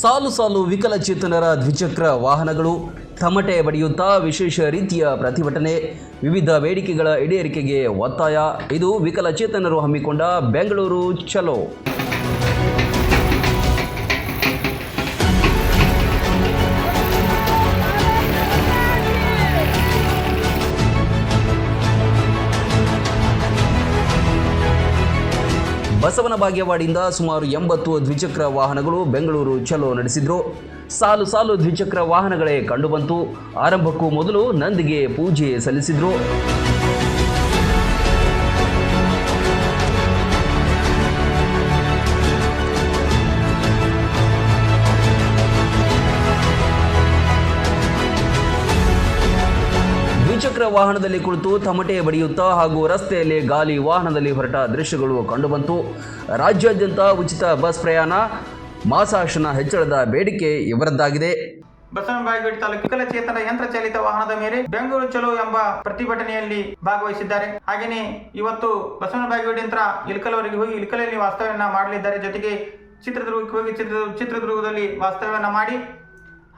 ಸಾಲು ಸಾಲು ವಿಕಲಚೇತನರ ದ್ವಿಚಕ್ರ ವಾಹನಗಳು ತಮಟೆ ಬಡಿಯುತ್ತಾ ವಿಶೇಷ ರೀತಿಯ ಪ್ರತಿಭಟನೆ. ವಿವಿಧ ಬೇಡಿಕೆಗಳ ಈಡೇರಿಕೆಗೆ ಒತ್ತಾಯ. ಇದು ವಿಕಲಚೇತನರು ಹಮ್ಮಿಕೊಂಡ ಬೆಂಗಳೂರು ಚಲೋ. ಬಸವನ ಭಾಗ್ಯವಾಡಿಯಿಂದ ಸುಮಾರು ಎಂಬತ್ತು ದ್ವಿಚಕ್ರ ವಾಹನಗಳು ಬೆಂಗಳೂರು ಚಲೋ ನಡೆಸಿದ್ರು. ಸಾಲು ಸಾಲು ದ್ವಿಚಕ್ರ ವಾಹನಗಳೇ ಕಂಡುಬಂತು. ಆರಂಭಕ್ಕೂ ಮೊದಲು ನಂದಿಗೆ ಪೂಜೆ ಸಲ್ಲಿಸಿದ್ರು. ದ್ವಿಚಕ್ರ ವಾಹನದಲ್ಲಿ ಕುಳಿತು ತಮಟೆ ಬಡಿಯುತ್ತಾ ಹಾಗೂ ರಸ್ತೆಯಲ್ಲಿ ಗಾಲಿ ವಾಹನದಲ್ಲಿ ಹೊರಟ ದೃಶ್ಯಗಳು ಕಂಡುಬಂತು. ರಾಜ್ಯಾದ್ಯಂತ ಉಚಿತ ಬಸ್ ಪ್ರಯಾಣ, ಮಾಸಾಶನ ಹೆಚ್ಚಳದ ಬೇಡಿಕೆ ಇವರದ್ದಾಗಿದೆ. ಬಸವನಬಾಗೇವಾಡಿ ತಾಲೂಕು ವಿಕಲಚೇತನ ಯಂತ್ರ ಚಾಲಿತ ವಾಹನದ ಮೇಲೆ ಬೆಂಗಳೂರು ಚಲೋ ಎಂಬ ಪ್ರತಿಭಟನೆಯಲ್ಲಿ ಭಾಗವಹಿಸಿದ್ದಾರೆ. ಹಾಗೆಯೇ ಇವತ್ತು ಬಸವನಬಾಗೇವಾಡಿ ಯಂತ್ರ ಇಲ್ಕಲವರೆಗೆ ಹೋಗಿ ಇಲ್ಕಲಲ್ಲಿ ವಾಸ್ತವ್ಯವನ್ನು ಮಾಡಲಿದ್ದಾರೆ. ಜೊತೆಗೆ ಚಿತ್ರದುರ್ಗಕ್ಕೆ ಹೋಗಿ ಚಿತ್ರ ಚಿತ್ರದುರ್ಗದಲ್ಲಿ ವಾಸ್ತವ್ಯವನ್ನು ಮಾಡಿ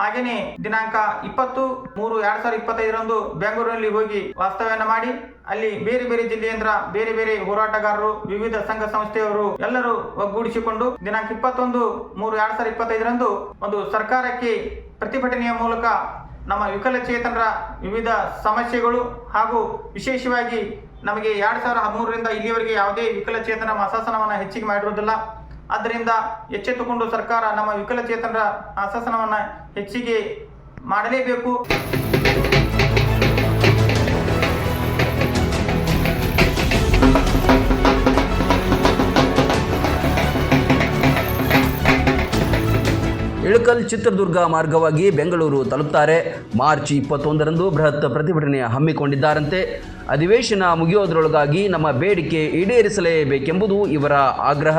ಹಾಗೆಯೇ ದಿನಾಂಕ ಇಪ್ಪತ್ತು ಮೂರು ಎರಡ್ ಸಾವಿರದ ಇಪ್ಪತ್ತೈದರಂದು ಬೆಂಗಳೂರಿನಲ್ಲಿ ಹೋಗಿ ವಾಸ್ತವ್ಯನ ಮಾಡಿ, ಅಲ್ಲಿ ಬೇರೆ ಬೇರೆ ಜಿಲ್ಲೆಯಿಂದ ಬೇರೆ ಬೇರೆ ಹೋರಾಟಗಾರರು, ವಿವಿಧ ಸಂಘ ಸಂಸ್ಥೆಯವರು ಎಲ್ಲರೂ ಒಗ್ಗೂಡಿಸಿಕೊಂಡು ದಿನಾಂಕ ಇಪ್ಪತ್ತೊಂದು ಮೂರು ಎರಡ್ ಸಾವಿರದ ಇಪ್ಪತ್ತೈದರಂದು ಒಂದು ಸರ್ಕಾರಕ್ಕೆ ಪ್ರತಿಭಟನೆಯ ಮೂಲಕ ನಮ್ಮ ವಿಕಲಚೇತನರ ವಿವಿಧ ಸಮಸ್ಯೆಗಳು ಹಾಗೂ ವಿಶೇಷವಾಗಿ ನಮಗೆ ಎರಡ್ ಸಾವಿರದ ಹದಿಮೂರರಿಂದ ಇಲ್ಲಿಯವರೆಗೆ ಯಾವುದೇ ವಿಕಲಚೇತನ ಮಾಸಾಸನವನ್ನು ಹೆಚ್ಚಿಗೆ ಮಾಡಿರುವುದಿಲ್ಲ. ಆದ್ದರಿಂದ ಎಚ್ಚೆತ್ತುಕೊಂಡು ಸರ್ಕಾರ ನಮ್ಮ ವಿಕಲಚೇತನರ ಆಶಾಸನವನ್ನು ಹೆಚ್ಚಿಗೆ ಮಾಡಲೇಬೇಕು. ಇಳಕಲ್ ಚಿತ್ರದುರ್ಗ ಮಾರ್ಗವಾಗಿ ಬೆಂಗಳೂರು ತಲುಪ್ತಾರೆ. ಮಾರ್ಚ್ ಇಪ್ಪತ್ತೊಂದರಂದು ಬೃಹತ್ ಪ್ರತಿಭಟನೆ ಹಮ್ಮಿಕೊಂಡಿದ್ದಾರಂತೆ. ಅಧಿವೇಶನ ಮುಗಿಯೋದರೊಳಗಾಗಿ ನಮ್ಮ ಬೇಡಿಕೆ ಈಡೇರಿಸಲೇಬೇಕೆಂಬುದು ಇವರ ಆಗ್ರಹ.